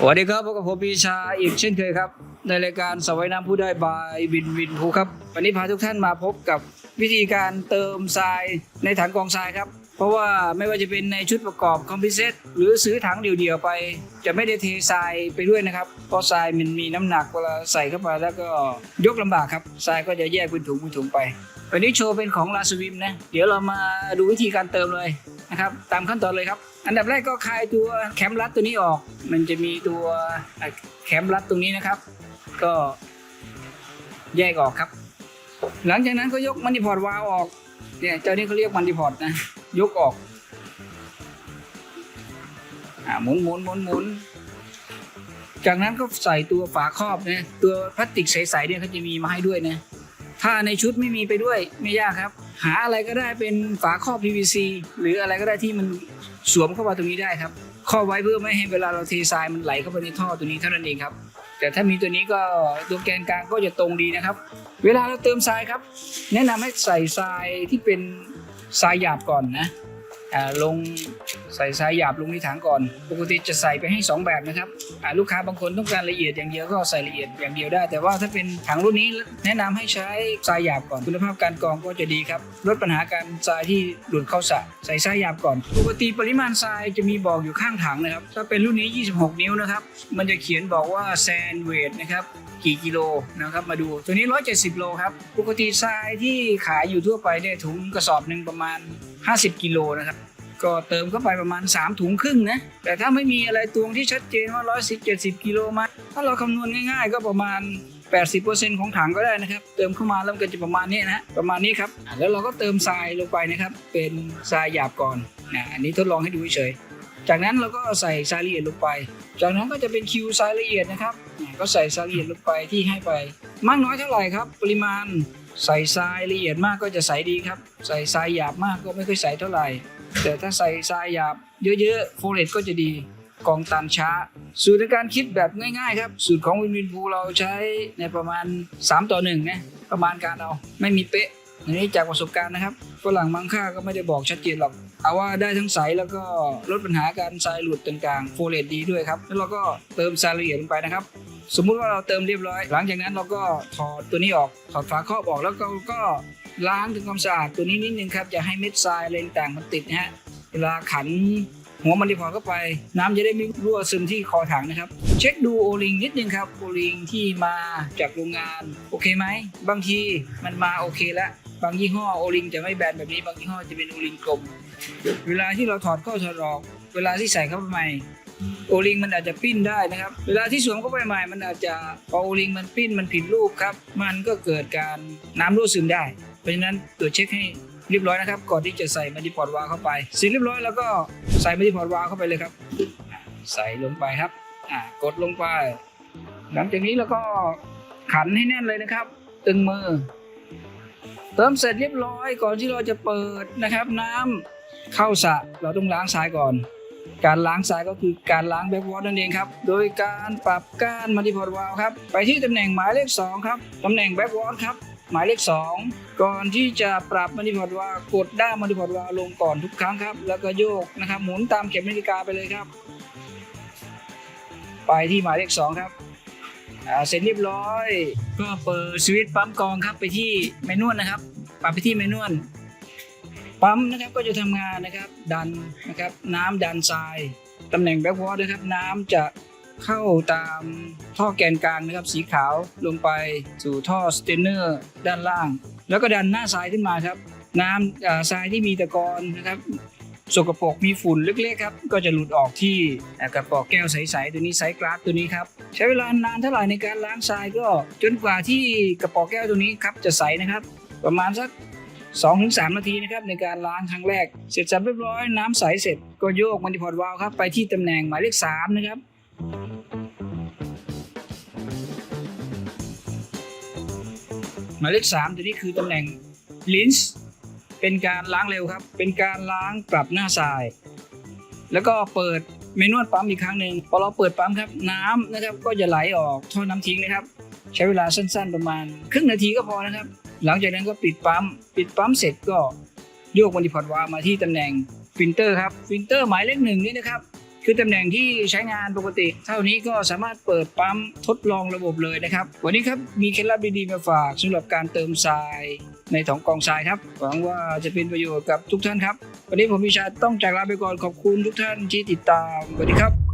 สวัสดีครับพบกับผมปีชาอีกเช่นเคยครับ ในรายการสวัยน้ำผู้ได้บายวินวินภูครับ วันนี้พาทุกท่านมาพบกับวิธีการเติมทรายในถังกองทรายครับ เพราะว่าไม่ว่าจะเป็นในชุดประกอบคอมพิเซตหรือซื้อถังเดี่ยวๆไป จะไม่ได้เททรายไปด้วยนะครับ เพราะทรายมันมีน้ำหนักเวลาใส่เข้าไปแล้วก็ยกลำบากครับทรายก็จะแยกเป็นถุงเป็นถุงไปวันนี้โชว์เป็นของลาสวิมนะเดี๋ยวเรามาดูวิธีการเติมเลยนะครับตามขั้นตอนเลยครับอันดับแรกก็คลายตัวแคมรัดตัวนี้ออก มันจะมีตัวแคมรัดตรงนี้นะครับ ก็แยกออกครับ หลังจากนั้นก็ยกมันดิพอร์ตวาล์วออกเนี่ยเจ้านี้เขาเรียกมันดิพอร์ตนะ ยกออก อ่าหมุนหมุนหมุนหมุนจากนั้นก็ใส่ตัวฝาครอบนะตัวพลาสติกใสๆเนี่ยเขาจะมีมาให้ด้วยนะถ้าในชุดไม่มีไปด้วยไม่ยากครับ หาอะไรก็ได้เป็นฝาครอบ PVC หรืออะไรก็ได้ที่มันสวมเข้ามาตรงนี้ได้ครับครอบไว้เพื่อไม่ให้เวลาเราเททรายมันไหลเข้าไปในท่อตัวนี้เท่านั้นเองครับ แต่ถ้ามีตัวนี้ก็ตัวแกนกลางก็จะตรงดีนะครับ เวลาเราเติมทรายครับ แนะนำให้ใส่ทรายที่เป็น ทรายหยาบก่อนนะลงใส่ทรายหยาบลงในถังก่อน ปกติจะใส่ไปให้ 2 แบบนะครับลูกค้าบางคนต้องการละเอียดอย่างเดียวก็ใส่ละเอียดอย่างเดียวได้ แต่ว่าถ้าเป็นถังรุ่นนี้แนะนำให้ใช้ทรายหยาบก่อนคุณภาพการกรองก็จะดีครับลดปัญหาการทรายที่หลุดเข้าสระใส่ทรายหยาบก่อน ปกติปริมาณทรายจะมีบอกอยู่ข้างถังนะครับถ้าเป็นรุ่นนี้ 26 นิ้วนะครับมันจะเขียนบอกว่าแซนเวทนะครับ กี่กิโลนะครับมาดูตัวนี้ 170 โลครับปกติทรายที่ขายอยู่ทั่วไปเนี่ยถุงกระสอบหนึ่งประมาณ 50 กิโลนะครับก็เติมเข้าไปประมาณ 3 ถุงครึ่งนะแต่ถ้าไม่มีอะไรตวงที่ชัดเจนว่า 110 70 กิโลมาถ้าเราคำนวณง่ายๆ ก็ประมาณ 80%ของถังก็ได้นะครับ เติมเข้ามาแล้วมันก็จะประมาณนี้นะประมาณนี้ครับแล้วเราก็เติมทรายลงไปนะครับ เป็นทรายหยาบก่อนนะอันนี้ทดลองให้ดูเฉย จากนั้นเราก็ใส่รายละเอียดลงไป จากนั้นก็จะเป็นคิวรายละเอียดนะครับ ก็ใส่รายละเอียดลงไปที่ให้ไป มากน้อยเท่าไหร่ครับ ปริมาณใส่ทรายละเอียดมากก็จะใสดีครับ ใส่ทรายหยาบมากก็ไม่ค่อยใสเท่าไหร่ แต่ถ้าใส่ทรายหยาบเยอะๆโฟเลตก็จะดีกองตันช้า สูตรในการคิดแบบง่ายๆครับ สูตรของวินวินพูเราใช้ในประมาณ 3 ต่อ1นะประมาณการเอาไม่มีเป๊ะอันนี้จากประสบการณ์นะครับฝรั่งบางค่าก็ไม่ได้บอกชัดเจนหรอก เอาว่าได้ทั้งใสแล้วก็ลดปัญหาการทรายหลุดต่างๆโฟเลตดีด้วยครับแล้วเราก็เติมทรายละเอียดลงไปนะครับ สมมุติว่าเราเติมเรียบร้อย หลังจากนั้นเราก็ถอดตัวนี้ออกถอดฝาครอบออกแล้วก็ก็ล้างทำความสะอาดตัวนี้นิดนึงครับอย่าให้เม็ดทรายอะไรต่างๆมันติดนะฮะเวลาขันหัวมันดีพอเข้าไป น้ำจะได้ไม่รั่วซึมที่คอถังนะครับ เช็คดูโอลิงนิดนึงครับโอลิงที่มาจากโรงงานโอเคไหมบางทีมันมาโอเคแล้ว บางยี่ห้อโอลิงจะไม่แบนแบบนี้บางยี่ห้อจะเป็นโอลิงกลม เวลาที่เราถอดเข้าถอดออก เวลาที่ใส่เข้าไปใหม่โอลิงมันอาจจะปิ้นได้นะครับ เวลาที่สวมเข้าไปใหม่มันอาจจะพอโอลิงมันปิ้นมันผิดรูปครับ มันก็เกิดการน้ำรั่วซึมได้ เพราะฉะนั้นตรวจเช็คให้เรียบร้อยนะครับ ก่อนที่จะใส่มัลติพอร์ตวาเข้าไปเสร็จเรียบร้อยแล้วก็ใส่มัลติพอร์ตวาเข้าไปเลยครับ ใส่ลงไปครับอ่ากดลงไป หลังจากนี้แล้วก็ขันให้แน่นเลยนะครับ ตึงมือ เติมเสร็จเรียบร้อยก่อนที่เราจะเปิดนะครับ น้ำเข้าสระเราต้องล้างทรายก่อน การล้างทรายก็คือการล้างแบ็กวอตนั่นเองครับ โดยการปรับก้านมัลติพอร์ตวาล์วครับ ไปที่ตำแหน่งหมายเลข 2 ครับ ตำแหน่งแบ็กวอตครับ หมายเลข 2 ก่อนที่จะปรับมัลติพอร์ตวาล์วกดด้ามมัลติพอร์ตวาล์วลงก่อนทุกครั้งครับ แล้วก็โยกนะครับ หมุนตามเข็มนาฬิกาไปเลยครับ ไปที่หมายเลข 2 ครับ อ่าเสร็จเรียบร้อย ก็เปิดสวิตช์ปั๊มกรองครับไปที่เมนวลนะครับปรับไปที่เมนวลปั๊มนะครับก็จะทำงานนะครับดันนะครับน้ำดันทรายตำแหน่งแบ็กวอร์ดนะครับน้ำจะเข้าตามท่อแกนกลางนะครับสีขาวลงไปสู่ท่อสเตนเนอร์ด้านล่าง แล้วก็ดันหน้าทรายขึ้นมาครับ น้ำทรายที่มีตะกอนนะครับสกปรกมีฝุ่นเล็กๆครับก็จะหลุดออกที่กระป๋องแก้วใสๆตัวนี้ไซส์กราฟตัวนี้ครับ ใช้เวลานานเท่าไหร่ในการล้างทรายก็จนกว่าที่กระป๋องแก้วตัวนี้ครับจะใสนะครับ ประมาณสัก2-3 นาทีนะครับในการล้างครั้งแรก เสร็จสับเรียบร้อยน้ำใสเสร็จก็โยกมันติพอร์ตวาล์วครับไปที่ตำแหน่งหมายเลข3นะครับหมายเลข3ตัวนี้คือตำแหน่งลินส์เป็นการล้างเร็วครับ เป็นการล้างปรับหน้าทราย แล้วก็เปิด เมนวลปั๊มอีกครั้งหนึ่งพอเราเปิดปั๊มครับน้ำนะครับก็จะไหลออกท่อน้ำทิ้งนะครับ ใช้เวลาสั้นๆประมาณ ครึ่งนาทีก็พอนะครับ หลังจากนั้นก็ปิดปั๊ม ปิดปั๊มเสร็จก็โยกมันติพอร์ตวาล์วมาที่ตำแหน่งฟิลเตอร์ครับฟิลเตอร์หมายเลขหนึ่งนี่นะครับคือตำแหน่งที่ใช้งานปกติ เท่านี้ก็สามารถเปิดปั๊มทดลองระบบเลยนะครับ วันนี้ครับมีเคล็ดลับดีๆมาฝากสำหรับการเติมทรายในถังกองทรายครับหวังว่าจะเป็นประโยชน์กับทุกท่านครับ วันนี้ผมพิชาต้องจากลาไปก่อนขอบคุณทุกท่านที่ติดตามสวัสดีครับ